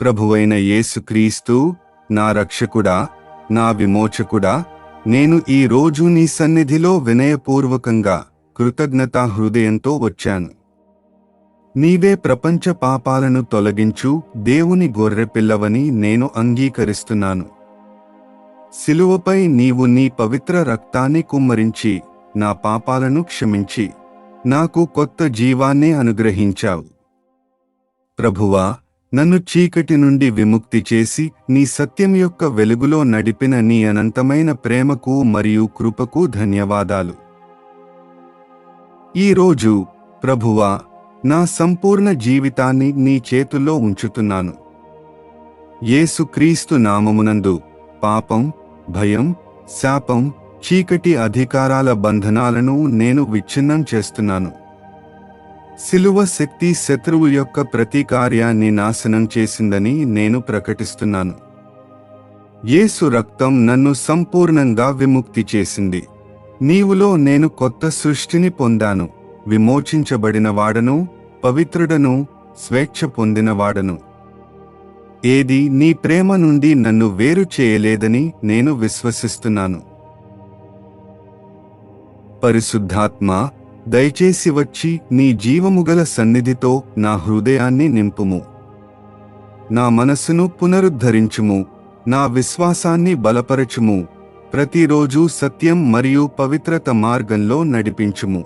ప్రభువైన యేసుక్రీస్తు నా రక్షకుడా నా విమోచకుడా నేను ఈ రోజు నీ సన్నిధిలో వినయపూర్వకంగా కృతజ్ఞతా హృదయంతో వచ్చాను. నీవే ప్రపంచ పాపాలను తొలగించు దేవుని గొర్రెపిల్లవని నేను అంగీకరిస్తున్నాను. శిలువపై నీవు నీ పవిత్ర రక్తాన్ని కుమ్మరించి నా పాపాలను క్షమించి నాకు కొత్త జీవాన్ని అనుగ్రహించావు. ప్రభువా నన్ను చీకటి నుండి విముక్తి చేసి నీ సత్యం యొక్క వెలుగులో నడిపిన నీ అనంతమైన ప్రేమకు మరియు కృపకు ధన్యవాదాలు. ఈరోజు ప్రభువా నా సంపూర్ణ జీవితాన్ని నీ చేతుల్లో ఉంచుతున్నాను. యేసుక్రీస్తు నామమునందు పాపం భయం శాపం చీకటి అధికారాల బంధనాలను నేను విచ్ఛిన్నం చేస్తున్నాను. శిలువ శక్తి శత్రువు యొక్క ప్రతీకార్యాన్ని నాశనం చేసిందని నేను ప్రకటిస్తున్నాను. యేసు రక్తం నన్ను సంపూర్ణంగా విముక్తి చేసింది. నీవులో నేను కొత్త సృష్టిని పొందాను. విమోచించబడిన వాడను పవిత్రుడను స్వేచ్ఛ పొందినవాడను ఏది నీ ప్రేమ నుండి నన్ను వేరు చేయలేదని నేను విశ్వసిస్తున్నాను. పరిశుద్ధాత్మ దయచేసి వచ్చి నీ జీవముగల సన్నిధితో నా హృదయాన్ని నింపుము. నా మనస్సును పునరుద్ధరించుము. నా విశ్వాసాన్ని బలపరచుము. ప్రతిరోజు సత్యం మరియు పవిత్రత మార్గంలో నడిపించుము.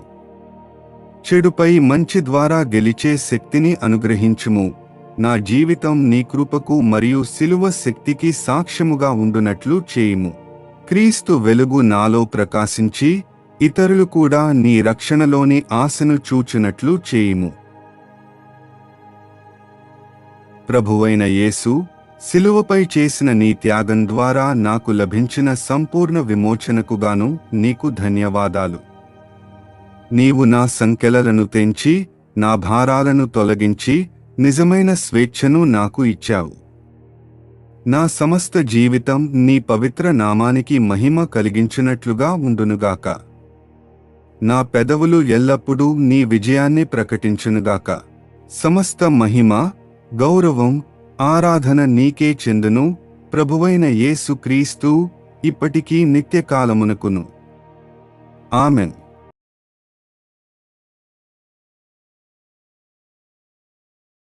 చెడుపై మంచి ద్వారా గెలిచే శక్తిని అనుగ్రహించుము. నా జీవితం నీ కృపకు మరియు శిలువ శక్తికి సాక్ష్యముగా ఉండునట్లు చేయుము. క్రీస్తు వెలుగు నాలో ప్రకాశించి ఇతరులు కూడా నీ రక్షణలోని ఆశను చూచినట్లు చేయుము. ప్రభువైన యేసు శిలువపై చేసిన నీ త్యాగం ద్వారా నాకు లభించిన సంపూర్ణ విమోచనకుగాను నీకు ధన్యవాదాలు. నీవు నా సంకెలలను తెంచి నా భారాలను తొలగించి నిజమైన స్వేచ్ఛను నాకు ఇచ్చావు. నా సమస్త జీవితం నీ పవిత్ర నామానికి మహిమ కలిగించినట్లుగా ఉండునుగాక. నా పెదవులు ఎల్లప్పుడూ నీ విజయాన్ని ప్రకటించునుగాక. సమస్త మహిమ గౌరవం ఆరాధన నీకే చెందును ప్రభువైన యేసు క్రీస్తు ఇప్పటికీ నిత్యకాలమునకును. ఆమెన్.